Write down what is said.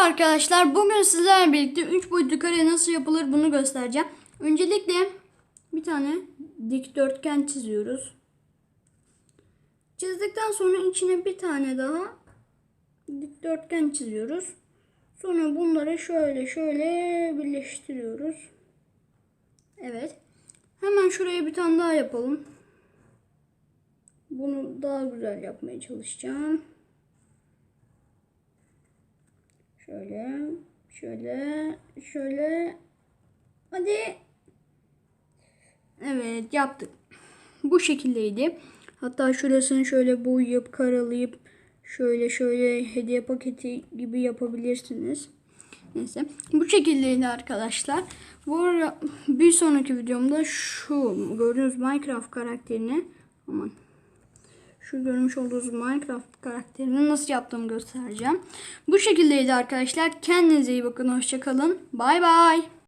Arkadaşlar bugün sizlerle birlikte 3 boyutlu kare nasıl yapılır bunu göstereceğim. Öncelikle bir tane dikdörtgen çiziyoruz. Çizdikten sonra içine bir tane daha dikdörtgen çiziyoruz. Sonra bunları şöyle şöyle birleştiriyoruz. Evet. Hemen şuraya bir tane daha yapalım. Bunu daha güzel yapmaya çalışacağım. Şöyle, şöyle, şöyle. Hadi. Evet, yaptık. Bu şekildeydi. Hatta şurasını şöyle boyayıp karalayıp şöyle şöyle hediye paketi gibi yapabilirsiniz. Neyse. Bu şekildeydi arkadaşlar. Bu ara bir sonraki videomda şu gördüğünüz Minecraft karakterini aman şu görmüş olduğunuz Minecraft karakterini nasıl yaptığımı göstereceğim. Bu şekildeydi arkadaşlar. Kendinize iyi bakın. Hoşçakalın. Bay bay.